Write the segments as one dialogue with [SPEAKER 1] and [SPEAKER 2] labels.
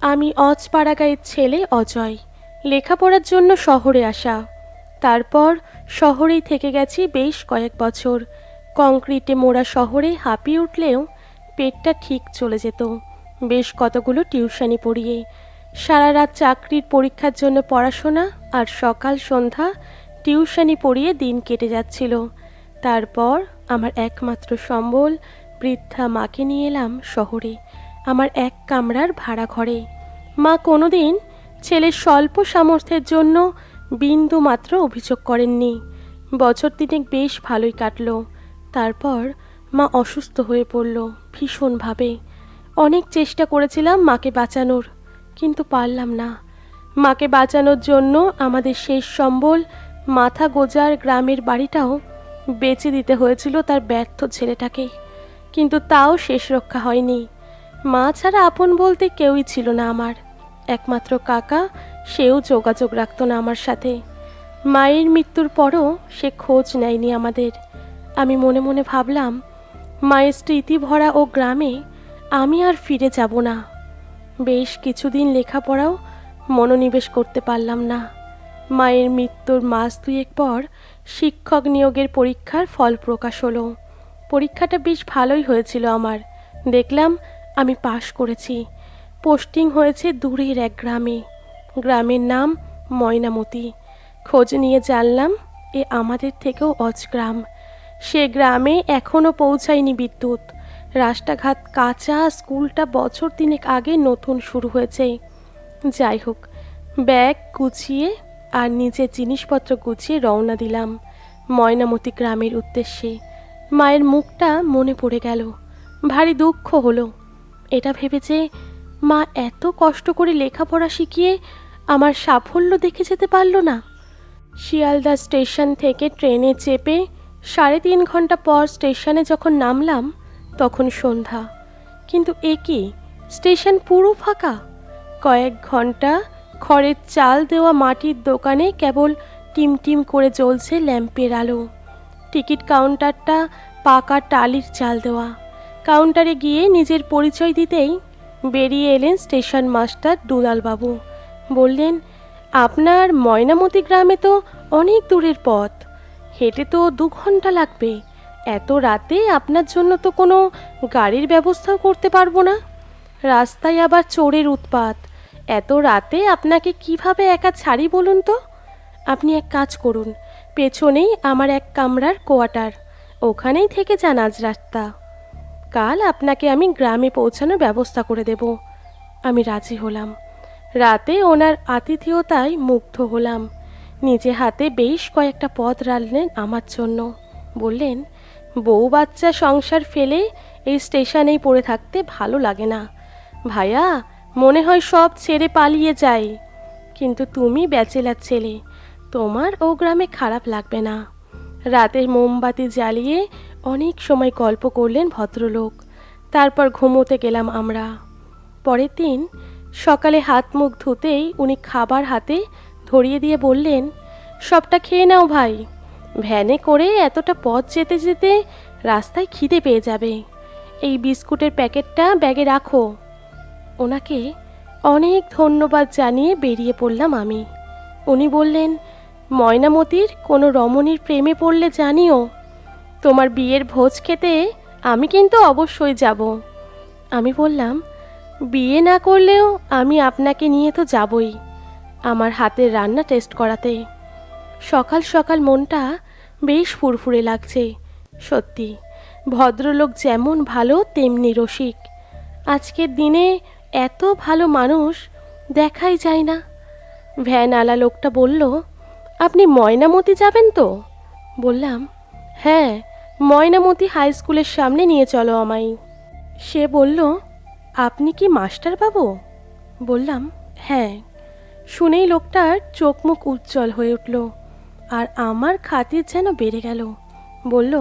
[SPEAKER 1] আমি অজপাড়াগাঁয়ের ছেলে অজয়। লেখাপড়ার জন্য শহরে আসা। তারপর শহরেই থেকে গেছি বেশ কয়েক বছর। কংক্রিটে মোড়া শহরে হাঁপিয়ে উঠলেও পেটটা ঠিক চলে যেত। বেশ কতগুলো টিউশনি পড়িয়ে। সারা রাত চাকরির পরীক্ষার জন্য পড়াশোনা আর সকাল সন্ধ্যা টিউশনি পড়িয়ে দিন কেটে যাচ্ছিল। তারপর আমার একমাত্র সম্বল বৃদ্ধা মাকে নিয়ে এলাম শহরে। আমার এক কামরার ভাড়া ঘরে। মা কোনোদিন ছেলের স্বল্প সামর্থ্যের জন্য বিন্দু মাত্র অভিযোগ করেননি। বছর তিনেক বেশ ভালোই কাটলো। তারপর মা অসুস্থ হয়ে পড়ল ভীষণভাবে। অনেক চেষ্টা করেছিলাম মাকে বাঁচানোর, কিন্তু পারলাম না। মাকে বাঁচানোর জন্য আমাদের শেষ সম্বল মাথা গোজার গ্রামের বাড়িটাও বেচে দিতে হয়েছিল তার ব্যর্থ ছেলেটাকে। কিন্তু তাও শেষ রক্ষা হয়নি। মা ছাড়া আপন বলতে কেউই ছিল না আমার। একমাত্র কাকা, সেও যোগাযোগ রাখতো না আমার সাথে। মায়ের মৃত্যুর পরও সে খোঁজ নেয়নি আমাদের। আমি মনে মনে ভাবলাম, মায়ের স্মৃতি ভরা ও গ্রামে আমি আর ফিরে যাব না। বেশ কিছুদিন লেখাপড়াও মনোনিবেশ করতে পারলাম না। মায়ের মৃত্যুর মাস দুয়েক পর শিক্ষক নিয়োগের পরীক্ষার ফল প্রকাশ হলো। পরীক্ষাটা বেশ ভালোই হয়েছিল আমার। দেখলাম আমি পাশ করেছি। পোস্টিং হয়েছে দূরের এক গ্রামে। গ্রামের নাম ময়নামতি। খোঁজ নিয়ে জানলাম, এ আমাদের থেকেও অজগ্রাম। সে গ্রামে এখনও পৌঁছায়নি বিদ্যুৎ। রাস্তাঘাট কাঁচা, স্কুলটা বছর তিনেক আগে নতুন শুরু হয়েছে। যাই হোক, ব্যাগ গুছিয়ে আর নিজের জিনিসপত্র গুছিয়ে রওনা দিলাম ময়নামতি গ্রামের উদ্দেশ্যে। মায়ের মুখটা মনে পড়ে গেল। ভারী দুঃখ হলো। এটা ভেবে যে মা এত কষ্ট করে লেখাপড়া শিখিয়ে আমার সাফল্য দেখে যেতে পারল না। শিয়ালদা স্টেশন থেকে ট্রেনে চেপে সাড়ে তিন ঘণ্টা পর স্টেশনে যখন নামলাম, তখন সন্ধ্যা। কিন্তু এ কি? স্টেশন পুরো ফাঁকা। কয়েক ঘণ্টা খড়ের চাল দেওয়া মাটির দোকানে কেবল টিম টিম করে জ্বলছে ল্যাম্পের আলো। টিকিট কাউন্টারটা পাকা টালির চাল দেওয়া। কাউন্টারে গিয়ে নিজের পরিচয় দিতেই বেরিয়ে এলেন স্টেশন মাস্টার দুলালবাবু। বললেন, আপনার ময়নামতি গ্রামে তো অনেক দূরের পথ। হেঁটে তো দু ঘণ্টা লাগবে। এত রাতে আপনার জন্য তো কোনো গাড়ির ব্যবস্থাও করতে পারব না। রাস্তায় আবার চোরের উৎপাত। এত রাতে আপনাকে কীভাবে একা ছাড়ি বলুন তো? আপনি এক কাজ করুন। পেছনেই আমার এক কামরার কোয়ার্টার। ওখানেই থেকে যান আজ রাস্তা। কাল আপনাকে আমি গ্রামে পৌঁছানোর ব্যবস্থা করে দেব। আমি রাজি হলাম। রাতে ওনার আতিথেয়তায় মুগ্ধ হলাম। নিজে হাতে বেশ কয়েকটা পদ রাঁধলেন আমার জন্য। বললেন, বউ বাচ্চা সংসার ফেলে এই স্টেশনেই পড়ে থাকতে ভালো লাগে না। ভাইয়া মনে হয় সব ছেড়ে পালিয়ে যাই। কিন্তু তুমি ব্যাচেলার ছেলে। তোমার ও গ্রামে খারাপ লাগবে না। রাতে মোমবাতি জ্বালিয়ে অনেক সময় গল্প করলেন ভদ্রলোক। তারপর ঘুমোতে গেলাম আমরা। পরের দিন সকালে হাত মুখ ধুতেই উনি খাবার হাতে ধরিয়ে দিয়ে বললেন, সবটা খেয়ে নাও ভাই। ভ্যানে করে এতটা পথ যেতে যেতে রাস্তায় খিদে পেয়ে যাবে। এই বিস্কুটের প্যাকেটটা ব্যাগে রাখো। ওনাকে অনেক ধন্যবাদ জানিয়ে বেরিয়ে পড়লাম আমি। উনি বললেন ময়নামতির কোনো রমণীর প্রেমে পড়লে জানিও, তোমার বিয়ের ভোজ খেতে আমি কিন্তু অবশ্যই যাব। আমি বললাম, বিয়ে না করলেও আমি আপনাকে নিয়ে তো যাবই, আমার হাতের রান্না টেস্ট করাতে। সকাল সকাল মনটা বেশ ফুরফুরে লাগছে, সত্যি। ভদ্রলোক যেমন ভালো, তেমনি রসিক। আজকের দিনে এত ভালো মানুষ দেখাই যায় না। ভ্যানওয়ালা লোকটা বলল আপনি ময়নামতি যাবেন তো? বললাম হ্যাঁ ময়নামতি হাই স্কুলের সামনে নিয়ে চলো আমায়। সে বলল, আপনি কি মাস্টার বাবু বললাম হ্যাঁ। শুনেই লোকটার চোখ মুখ উজ্জ্বল হয়ে উঠল, আর আমার খাতির যেন বেড়ে গেল। বলল,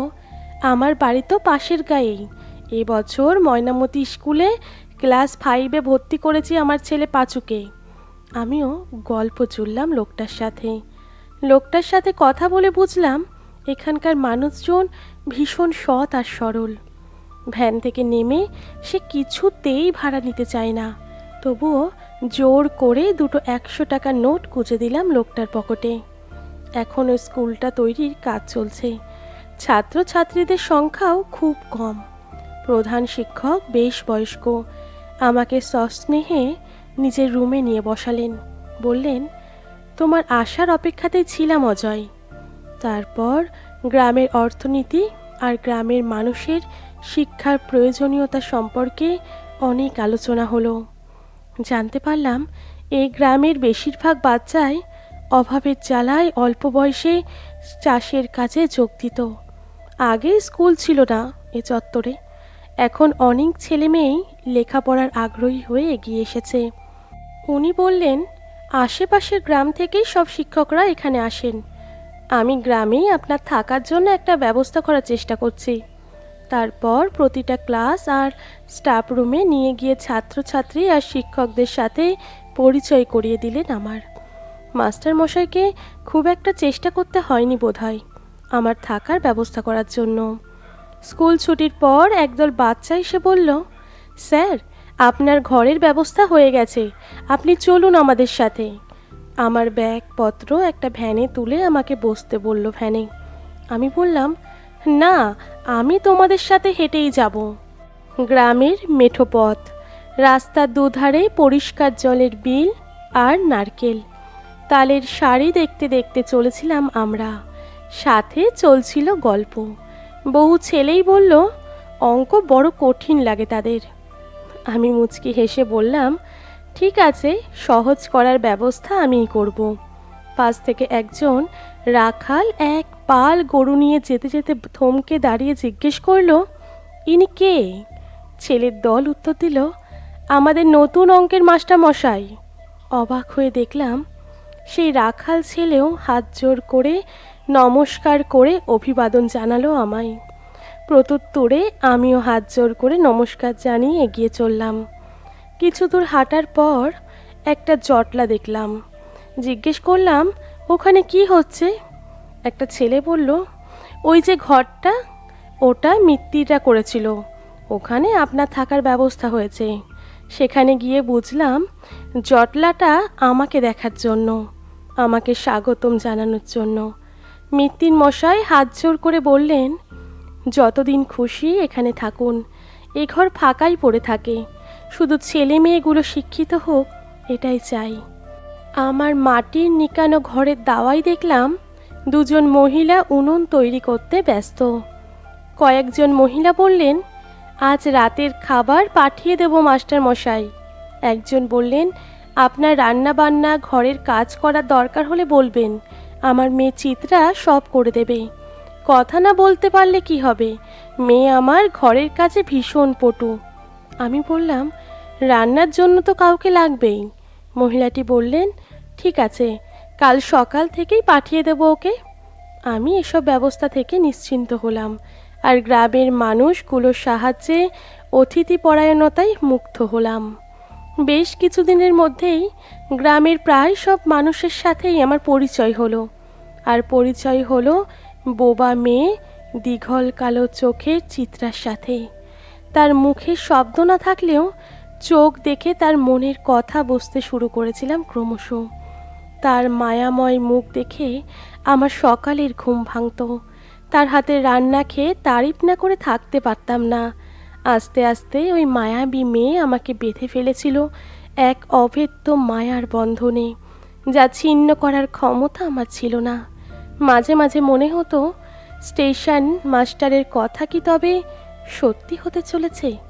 [SPEAKER 1] আমার বাড়ি তো পাশের গায়েই। এবছর ময়নামতি স্কুলে ক্লাস ফাইভে ভর্তি করেছি আমার ছেলে পাঁচুকে। আমিও গল্প জুড়লাম লোকটার সাথে। লোকটার সাথে কথা বলে বুঝলাম, এখানকার মানুষজন ভীষণ সৎ আর সরল। ভ্যান থেকে নেমে সে কিছুতেই ভাড়া নিতে চায় না। তবুও জোর করে দুটো একশো টাকার নোট গুজে দিলাম লোকটার পকেটে। এখন ওই স্কুলটা তৈরির কাজ চলছে। ছাত্রছাত্রীদের সংখ্যাও খুব কম। প্রধান শিক্ষক বেশ বয়স্ক। আমাকে সস্নেহে নিজের রুমে নিয়ে বসালেন। বললেন তোমার আসার অপেক্ষাতেই ছিলাম, অজয়। তারপর গ্রামের অর্থনীতি আর গ্রামের মানুষের শিক্ষার প্রয়োজনীয়তা সম্পর্কে অনেক আলোচনা হলো। জানতে পারলাম, এই গ্রামের বেশিরভাগ বাচ্চাই অভাবের জ্বালায় অল্প বয়সে চাষের কাজে যোগ দিত। আগে স্কুল ছিল না এ চত্বরে। এখন অনেক ছেলে মেয়েই লেখাপড়ার আগ্রহী হয়ে এগিয়ে এসেছে। উনি বললেন আশেপাশের গ্রাম থেকেই সব শিক্ষকরা এখানে আসেন। আমি গ্রামেই আপনার থাকার জন্য একটা ব্যবস্থা করার চেষ্টা করছি। তারপর প্রতিটা ক্লাস আর স্টাফ রুমে নিয়ে গিয়ে ছাত্রছাত্রী আর শিক্ষকদের সাথে পরিচয় করিয়ে দিলেন আমার। মাস্টার মশাইকে খুব একটা চেষ্টা করতে হয়নি বোধহয় আমার থাকার ব্যবস্থা করার জন্য। স্কুল ছুটির পর একদল বাচ্চা এসে বলল, স্যার আপনার ঘরের ব্যবস্থা হয়ে গেছে। আপনি চলুন আমাদের সাথে। আমার ব্যাগপত্র একটা ভ্যানে তুলে আমাকে বসতে বলল ভ্যানে। আমি বললাম, না, আমি তোমাদের সাথে হেঁটেই যাব। গ্রামের মেঠো পথ রাস্তার দুধারে পরিষ্কার জলের বিল আর নারকেল। তালের শাড়ি দেখতে দেখতে চলেছিলাম আমরা। সাথে চলছিল গল্প। বহু ছেলেই বলল, অঙ্ক বড় কঠিন লাগে তাদের। আমি মুচকি হেসে বললাম, ঠিক আছে, সহজ করার ব্যবস্থা আমিই করব। পাশ থেকে একজন রাখাল এক পাল গরু নিয়ে যেতে যেতে থমকে দাঁড়িয়ে জিজ্ঞেস করল, ইনি কে? ছেলের দল উত্তর দিল, আমাদের নতুন অঙ্কের মাস্টার মশাই অবাক হয়ে দেখলাম, সেই রাখাল ছেলেও হাত জোর করে নমস্কার করে অভিবাদন জানালো আমায়। প্রত্যুত্তরে আমিও হাত জোর করে নমস্কার জানিয়ে এগিয়ে চললাম। কিছু দূর হাঁটার পর একটা জটলা দেখলাম। জিজ্ঞেস করলাম, ওখানে কি হচ্ছে? একটা ছেলে বলল, ওই যে ঘরটা, ওটা মিত্তিরা করেছিল। ওখানে আপনার থাকার ব্যবস্থা হয়েছে। সেখানে গিয়ে বুঝলাম, জটলাটা আমাকে দেখার জন্য, আমাকে স্বাগতম জানানোর জন্য। মিত্তির মশাই হাত জোর করে বললেন যতদিন খুশি এখানে থাকুন। এ ঘর ফাঁকাই পড়ে থাকে। শুধু ছেলে মেয়েগুলো শিক্ষিত হোক, এটাই চাই। আমার মাটির নিকানো ঘরের দাওয়াই দেখলাম, দুজন মহিলা উনুন তৈরি করতে ব্যস্ত। কয়েকজন মহিলা বললেন, আজ রাতের খাবার পাঠিয়ে দেব মাস্টার মশাই। একজন বললেন, আপনার রান্না বান্না ঘরের কাজ করার দরকার হলে বলবেন। আমার মেয়ে চিত্রা সব করে দেবে। কথা না বলতে পারলে কি হবে? মেয়ে আমার ঘরের কাজে ভীষণ পটু। আমি বললাম, রান্নার জন্য তো কাউকে লাগবেই। মহিলাটি বললেন, ঠিক আছে, কাল সকাল থেকেই পাঠিয়ে দেবো ওকে। আমি এসব ব্যবস্থা থেকে নিশ্চিন্ত হলাম আর গ্রামের মানুষগুলোর সাহায্যে অতিথি পরায়ণতায় মুগ্ধ হলাম। বেশ কিছুদিনের মধ্যেই গ্রামের প্রায় সব মানুষের সাথেই আমার পরিচয় হলো। আর পরিচয় হলো বোবা মেয়ে দীঘল কালো চোখের চিত্রার সাথে। তার মুখে শব্দ না থাকলেও চোখ দেখে তার মনের কথা বুঝতে শুরু করেছিলাম ক্রমশ। তার মায়াময় মুখ দেখে আমার সকালের ঘুম ভাঙত। তার হাতে রান্না খেয়ে তারিফ না করে থাকতে পারতাম না। আস্তে আস্তে ওই মায়াবী মেয়ে আমাকে বেঁধে ফেলেছিল এক অভেদ্য মায়ার বন্ধনে, যা ছিন্ন করার ক্ষমতা আমার ছিল না। মাঝে মাঝে মনে হতো স্টেশন মাস্টারের কথা কি তবে সত্যি হতে চলেছে?